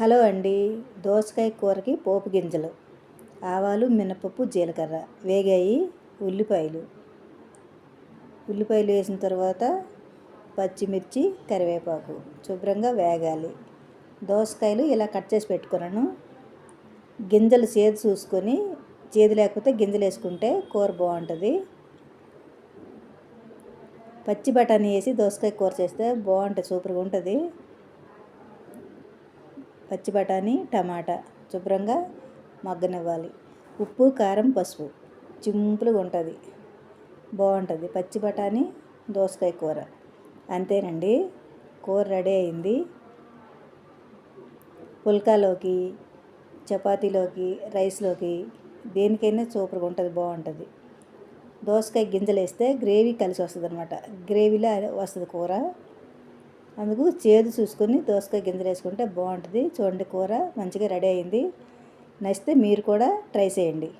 Hello అండి. దోసకాయ కూరకి పోపు గింజలు ఆవాలు మినపప్పు జీలకర్ర వేగాయి ఉల్లిపాయలు. ఉల్లిపాయలు వేసిన తర్వాత పచ్చిమిర్చి కరివేపాకు శుభ్రంగా వేగాలి. దోసకాయలు ఇలా కట్ చేసి పెట్టుకున్నాను. గింజలు చేదు చూసుకొని చేదు లేకపోతే గింజలు వేసుకుంటే కూర బాగుంటుంది. పచ్చి బఠానీ వేసి దోసకాయ కూర చేస్తే బాగుంటుంది సూపర్గా ఉంటుంది. పచ్చి బఠానీ టమాటా శుభ్రంగా మగ్గనివ్వాలి. ఉప్పు కారం పసుపు సింపుల్గా ఉంటుంది బాగుంటుంది. పచ్చి బఠానీ దోసకాయ కూర. అంతేనండి. కూర రెడీ అయింది. పుల్కాలోకి చపాతీలోకి రైస్లోకి దేనికైనా సూపర్గా ఉంటుంది బాగుంటుంది. దోసకాయ గింజలు వేస్తే గ్రేవీ కలిసి వస్తుంది అనమాట గ్రేవీలో వస్తుంది కూర. అందుకు చేదు చూసుకొని దోసకాయ గింజలు వేసుకుంటే బాగుంటుంది. చూడండి కూర మంచిగా రెడీ అయింది. నచ్చితే మీరు కూడా ట్రై చేయండి.